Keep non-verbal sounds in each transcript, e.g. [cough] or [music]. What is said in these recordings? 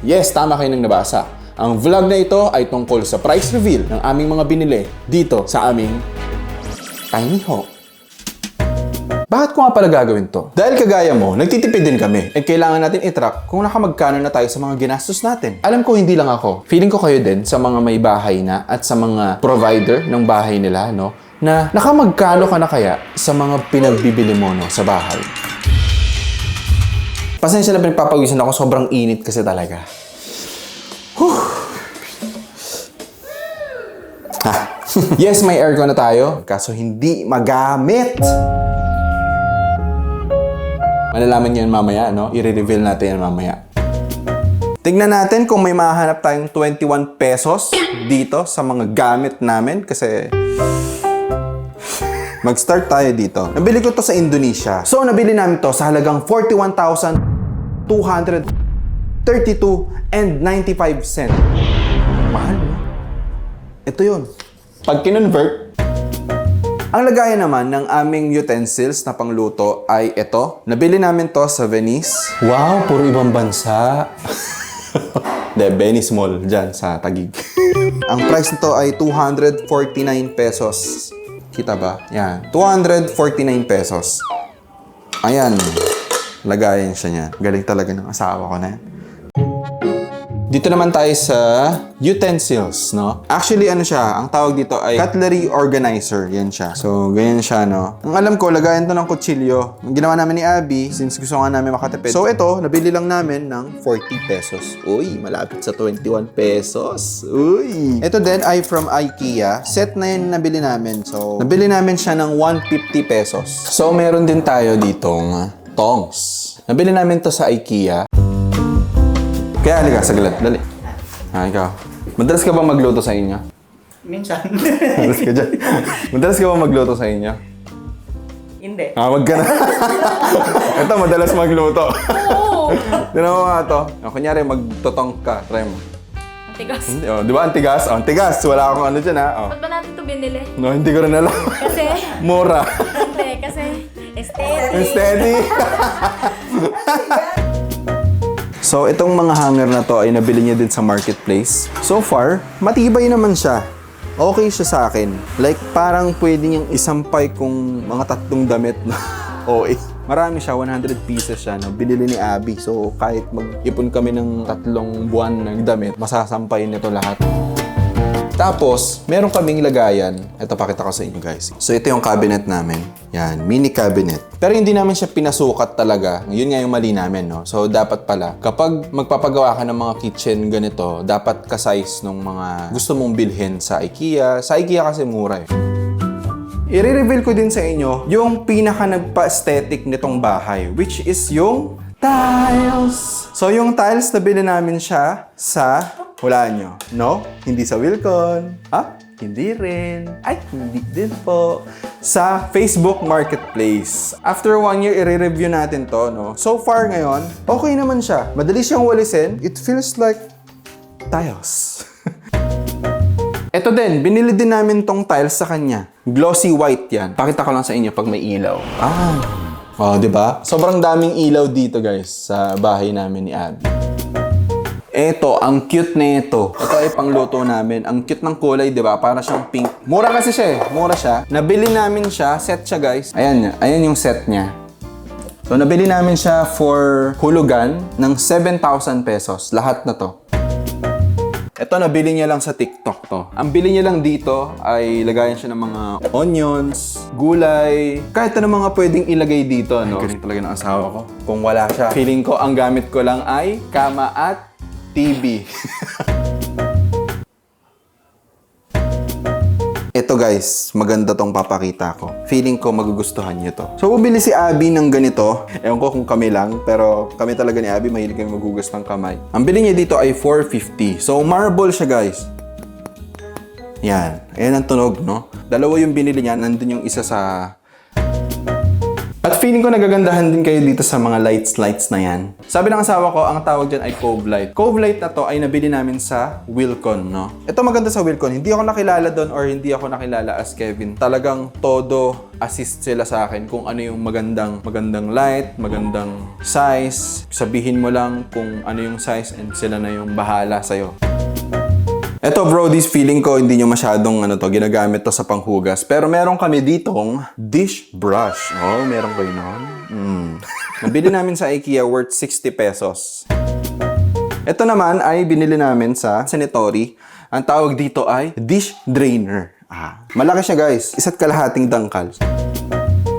Yes, tama kayo nang nabasa. Ang vlog na ito ay tungkol sa price reveal ng aming mga binili dito sa aming Tiny Home. Bakit ko nga pala gagawin to? Dahil kagaya mo, nagtitipid din kami. At kailangan natin i-track kung nakamagkano na tayo sa mga ginastos natin. Alam ko hindi lang ako. Feeling ko kayo din sa mga may bahay na at sa mga provider ng bahay nila, no? Na nakamagkano ka na kaya sa mga pinagbibili mo, no? Sa bahay. Pasensya na pinagpapawisan ako. Sobrang init kasi talaga. Whew. Ah. [laughs] yes, may aircon na tayo. Kaso hindi magamit. Malalaman yan mamaya, no? I-reveal natin yan mamaya. Tignan natin kung may mahanap tayong 21 pesos dito sa mga gamit namin kasi mag-start tayo dito. Nabili ko to sa Indonesia. So, nabili namin to sa halagang 41,232 and 95 cent. Mahal, no? Ito yun. Pag kinonvert, ang lagayan naman ng aming utensils na pangluto ay ito. Nabili namin to sa Venice. Wow, puro ibang bansa. [laughs] De, Venice Mall, dyan sa Tagig. [laughs] Ang price nito ay 249 pesos. Kita ba? Yan. 249 pesos. Ayan. Lagayan siya niya. Galing talaga ng asawa ko na. Dito naman tayo sa utensils, no? Actually, ano siya, ang tawag dito ay cutlery organizer. Yan siya. So, ganyan siya, no? Ang alam ko, lagayan to ng kutsilyo. Ang ginawa namin ni Abby, since gusto nga namin makatipid. So, ito, nabili lang namin ng 40 pesos. Uy, malapit sa 21 pesos. Uy! Ito din ay from IKEA. Set na yun nabili namin. So, nabili namin siya ng 150 pesos. So, meron din tayo ditong tongs. Nabili namin to sa IKEA. Kaya halika, saglit. Dali. Ah, ikaw. Madalas ka ba magluto sa inyo? Minsan. Madalas ka dyan. Madalas ka ba magluto sa inyo? Hindi. Ah, wag ka na. Ito, madalas magluto. Oo. Tinan mo nga to. Ah, kunyari, magtotong ka. Try mo. Ang tigas. Hindi, oh, di ba? Ang tigas. Oh, ang tigas. Wala akong ano dyan, ha? Oh. Ba't ba natin ito binili? No, hindi ko rin alam. Kasi, Mura. hindi, kasi Ang steady. so, itong mga hanger na to ay nabili niya din sa marketplace. So far, matibay naman siya. Okay siya sa akin. Like, parang pwede niyang isampay kung mga tatlong damit na [laughs] OA. Marami siya, 100 pieces siya. No? Binili ni Abby. So, kahit mag-ipon kami ng tatlong buwan ng damit, masasampay nito lahat. Tapos, meron kaming lagayan. Ito, pakita ko sa inyo guys. So, ito yung cabinet namin. Yan, mini cabinet. Pero hindi namin siya pinasukat talaga. Yun nga yung mali namin, no? So, dapat pala, kapag magpapagawa ka ng mga kitchen ganito, dapat ka-size ng mga gusto mong bilhin sa IKEA. Sa IKEA kasi mura eh. I-reveal ko din sa inyo yung pinaka nagpa-aesthetic nitong bahay, which is yung tiles. So, yung tiles, nabili namin siya sa, hulaan nyo, no? Hindi sa Wilcon. Ha? Hindi rin. Ay, hindi din po. Sa Facebook Marketplace. After one year, i-review natin to, no? So far ngayon, okay naman siya. Madali siyang walisin. It feels like tiles. [laughs] Ito din, binili din namin tong tiles sa kanya. Glossy white yan. Pakita ko lang sa inyo pag may ilaw. Ah. Oh, di ba? Sobrang daming ilaw dito, guys, sa bahay namin ni Abby. Eto, ang cute na ito. Ito ay pangluto namin. Ang cute ng kulay, di ba? Para siyang pink. Mura kasi siya eh. Mura siya. Nabili namin siya. Set siya, guys. Ayan, ayan yung set niya. So, nabili namin siya for hulugan ng 7,000 pesos. Lahat na to. Ito, nabili niya lang sa TikTok to. Ang bili niya lang dito ay lagayan siya ng mga onions, gulay, kahit ano mga pwedeng ilagay dito, no? Galing talaga ng asawa ko. Kung wala siya, feeling ko ang gamit ko lang ay kama at TV. Ito guys, maganda tong papakita ko. Feeling ko magugustuhan niyo to. So, bumili si Abby ng ganito. Ewan ko kung kami lang, pero kami talaga ni Abby, mahilig kami magugas ng kamay. Ang bili niya dito ay 450. So, marble siya guys. Yan. Ayan ang tunog, no? Dalawa yung binili niya. Nandun yung isa sa At feeling ko nagagandahan din kayo dito sa mga lights-lights na yan. Sabi ng asawa ko, ang tawag dyan ay Cove Light. Cove Light na to ay nabili namin sa Wilcon, no? Ito maganda sa Wilcon. Hindi ako nakilala doon or hindi ako nakilala as Kevin. Talagang todo assist sila sa akin kung ano yung magandang magandang light, magandang size. Sabihin mo lang kung ano yung size and sila na yung bahala sa'yo. Eto bro, this feeling ko hindi nyo masyadong ano to, ginagamit to sa panghugas. Pero meron kami ditong dish brush. Oh, meron kayo nun? Mm. Nabili namin sa IKEA worth 60 pesos. Ito naman ay binili namin sa Sanitory. Ang tawag dito ay dish drainer. Ah, malaki siya guys. Isa't kalahating dangkal.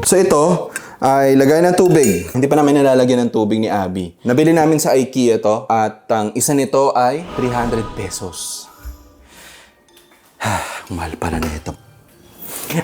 So ito ay lagay ng tubig. Hindi pa namin nilalagyan ng tubig ni Abby. Nabili namin sa IKEA to at ang isa nito ay 300 pesos. [sighs] Mahal pala na ito.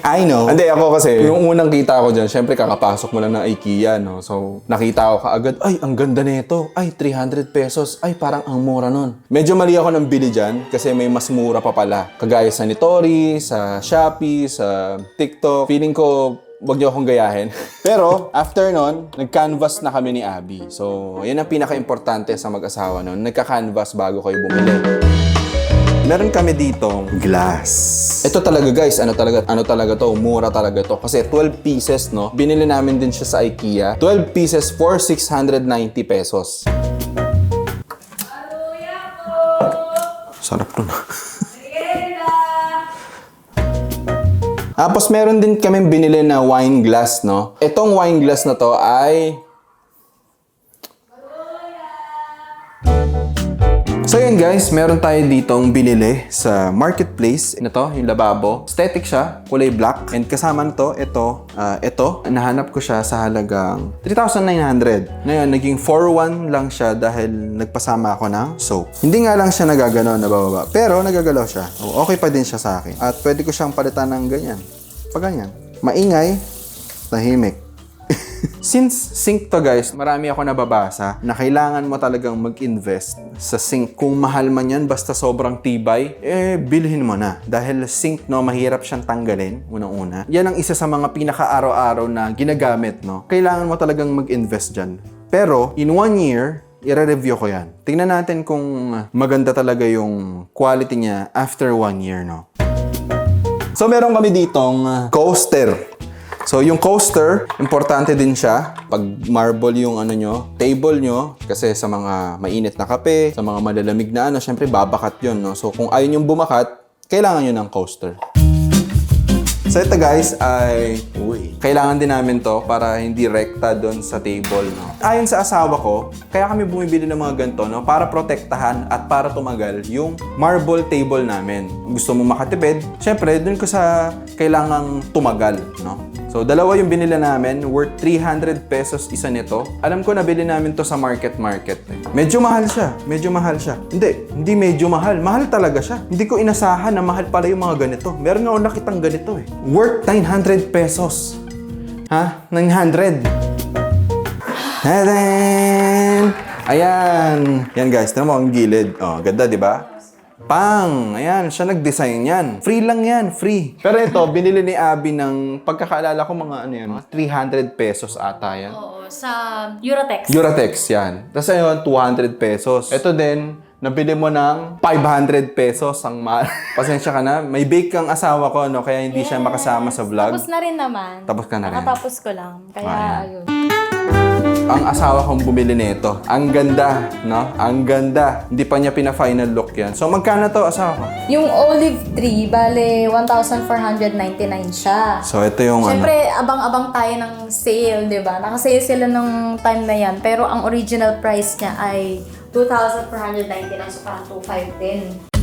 I know. Hindi, ako kasi, yung unang kita ko dyan, syempre kakapasok mo lang ng IKEA, no? So, nakita ko kaagad, ay, ang ganda nito. Ay, 300 pesos. Ay, parang ang mura nun. Medyo mali ako ng bili dyan kasi may mas mura pa pala. Kagaya sa Nitori, sa Shopee, sa TikTok. Feeling ko, wag niyo akong gayahin. [laughs] Pero, after nun, nag-canvas na kami ni Abby. So, yun ang pinaka-importante sa mag-asawa nun. Nagka-canvas bago kayo bumili. Meron kami ditong glass. Ito talaga guys, ano talaga, ano talaga to, mura talaga to. Kasi 12 pieces, no? Binili namin din siya sa IKEA. 12 pieces for 690 pesos. Sarap nun. Tapos meron din kami binili na wine glass, no? Itong wine glass na to ay So yun guys, meron tayo ditong binili sa marketplace. Ito, yung lababo. Aesthetic siya, kulay black. And kasama nito, ito, ah, ito, nahanap ko siya sa halagang 3,900. Ngayon, naging 4,1 lang siya dahil nagpasama ako ng soap. Hindi nga lang siya nagagano na bababa, pero nagagalaw siya. O, okay pa din siya sa akin. At pwede ko siyang palitan ng ganyan. Pag ganyan. Maingay, tahimik. [laughs] Since sink to guys, marami ako nababasa na kailangan mo talagang mag-invest sa sink. Kung mahal man yan, basta sobrang tibay, eh bilhin mo na. Dahil sink, no, mahirap siyang tanggalin, unang-una. Yan ang isa sa mga pinaka-araw-araw na ginagamit, no. Kailangan mo talagang mag-invest dyan. Pero, in one year, i-review ko yan. Tingnan natin kung maganda talaga yung quality niya after one year, no. So, meron kami ditong uh, coaster. So, yung coaster, importante din siya. Pag marble yung ano nyo, table nyo, kasi sa mga mainit na kape, sa mga malalamig na ano, syempre babakat yun, no? So, kung ayaw nyo bumakat, kailangan nyo ng coaster. So, ito guys ay, uy, kailangan din namin to para hindi rekta doon sa table, no? Ayon sa asawa ko, kaya kami bumibili ng mga ganito, no? Para protektahan at para tumagal yung marble table namin. Gusto mo makatipid, syempre, doon ko sa kailangang tumagal, no? So, dalawa yung binili namin, worth 300 pesos isa nito. Alam ko nabili namin to sa market market. Medyo mahal siya, medyo mahal siya. Hindi, hindi medyo mahal. Mahal talaga siya. Hindi ko inasahan na mahal pala yung mga ganito. Meron nga ako nakitang ganito eh. Worth 900 pesos. Ha? 900. Tadaan! Ayan. Yan guys, tignan mo ang gilid. Oh, ganda, di ba? Pang! Ayan, siya nag-design yan. Free lang yan, free. Pero ito, [laughs] binili ni Abby ng, pagkakaalala ko mga ano yan, mga 300 pesos ata yan. Oo, sa Eurotex. Eurotex yan. Tapos ayun, 200 pesos. Ito din, nabili mo ng 500 pesos ang mahal. [laughs] Pasensya ka na, may bake kang asawa ko, no? Kaya hindi siya makasama sa vlog. Tapos na rin naman. Tapos ka na rin. Nakatapos ko lang. Kaya, Ayan. ayun. Ang asawa kong bumili nito. Ang ganda, no? Ang ganda. Hindi pa niya pina-final look yan. So, magkano to, asawa ko? Yung olive tree, bale, 1,499 siya. So, ito yung ano. Siyempre, abang-abang tayo ng sale, di ba? Nakasale sila nung time na yan. Pero ang original price niya ay 2,499. So, parang 2,500 din.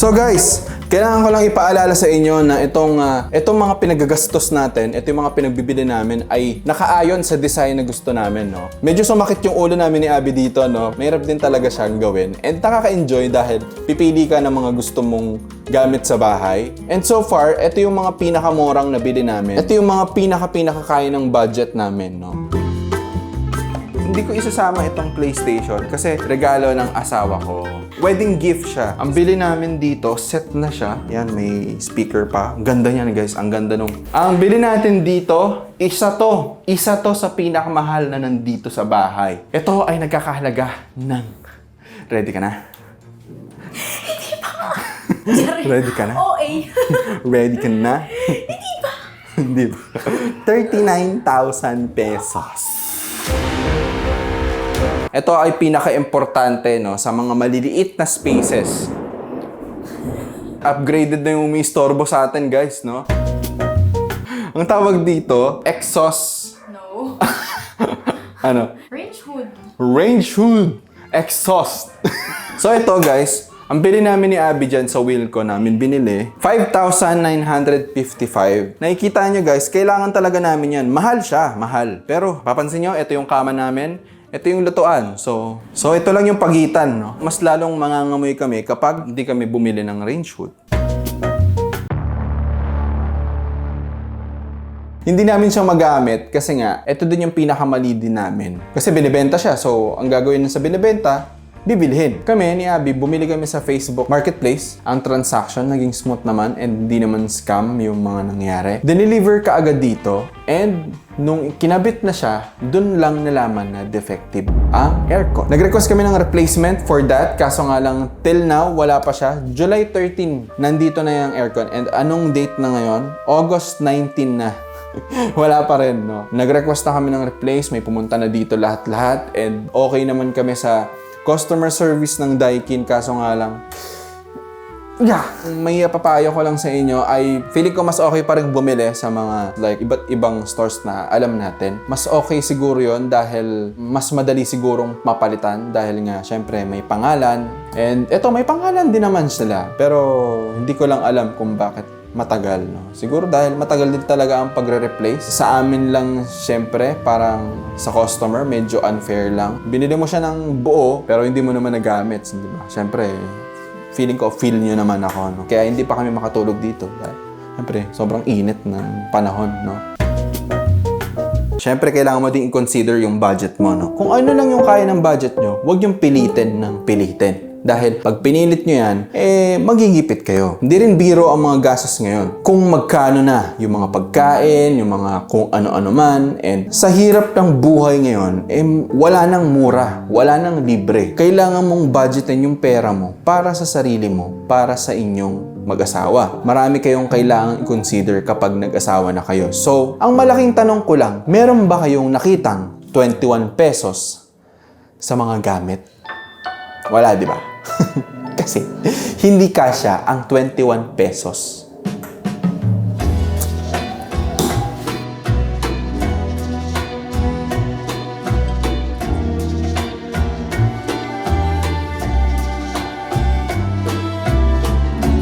So guys, kailangan ko lang ipaalala sa inyo na itong, ah, itong mga pinagagastos natin, ito yung mga pinagbibili namin ay nakaayon sa design na gusto namin, no? Medyo sumakit yung ulo namin ni Abby dito, no? Mahirap din talaga siyang gawin. And nakaka-enjoy dahil pipili ka ng mga gusto mong gamit sa bahay. And so far, ito yung mga pinakamurang nabili namin. Ito yung mga pinaka-pinaka kaya ng budget namin, no? Hindi ko isasama itong PlayStation kasi regalo ng asawa ko. Wedding gift siya. Ang bili namin dito, set na siya. Yan, may speaker pa. Ang ganda niyan guys, ang ganda nung. Ang bili natin dito, isa to. Isa to sa pinakamahal na nandito sa bahay. Ito ay nagkakahalaga ng... Ready ka na? [laughs] Ready ka na? OA. [laughs] Ready ka na? Hindi ba? [laughs] Hindi ba? 39,000 pesos. Ito ay pinaka-importante no, sa mga maliliit na spaces. Upgraded na yung umistorbo sa atin, guys, no? Ang tawag dito, exhaust, no. [laughs] ano, Range hood. range hood exhaust. [laughs] so ito guys, ang bili namin ni Abby dyan sa Wilco namin binili, 5,955. Nakikita nyo guys, kailangan talaga namin yan. Mahal siya, mahal. Pero papansin nyo, ito yung kama namin, ito yung lutuan. So, so ito lang yung pagitan. No? Mas lalong mangangamoy kami kapag hindi kami bumili ng range hood. Hindi namin siya magamit kasi nga, ito din yung pinakamali din namin. Kasi binibenta siya, so ang gagawin sa binibenta, bibilhin. Kami ni Abby, bumili kami sa Facebook Marketplace. Ang transaction naging smooth naman and hindi naman scam yung mga nangyari. Dineliver ka agad dito and nung kinabit na siya, dun lang nalaman na defective ang aircon. Nag-request kami ng replacement for that, kaso nga lang till now, wala pa siya. July 13, nandito na yung aircon. And anong date na ngayon? August 19 na. [laughs] Wala pa rin, no? Nag-request na kami ng replace, may pumunta na dito lahat-lahat, and okay naman kami sa customer service ng Daikin, kaso nga lang, yeah, may papayo ko lang sa inyo ay feeling ko mas okay pa rin bumili sa mga like iba't ibang stores na alam natin. Mas okay siguro yon dahil mas madali sigurong mapalitan dahil nga syempre may pangalan and eto may pangalan din naman sila pero hindi ko lang alam kung bakit matagal, no? Siguro dahil matagal din talaga ang pagre-replace. Sa amin lang, syempre, parang sa customer, medyo unfair lang. Binili mo siya ng buo, pero hindi mo naman nagamit, di ba? Syempre, feeling ko, feel nyo naman ako, no? Kaya hindi pa kami makatulog dito. Dahil, syempre, sobrang init ng panahon, no? Siyempre, kailangan mo din i-consider yung budget mo, no? Kung ano lang yung kaya ng budget nyo, huwag yung pilitin ng pilitin. Dahil pag pinilit nyo yan, eh, magigipit kayo. Hindi rin biro ang mga gastos ngayon. Kung magkano na yung mga pagkain, yung mga kung ano-ano man, and sa hirap ng buhay ngayon, eh, wala nang mura, wala nang libre. Kailangan mong budgetin yung pera mo para sa sarili mo, para sa inyong mag-asawa. Marami kayong kailangang i-consider kapag nag-asawa na kayo. So, ang malaking tanong ko lang, meron ba kayong nakitang 21 pesos sa mga gamit? Wala, di ba? [laughs] Kasi hindi kasya ang 21 pesos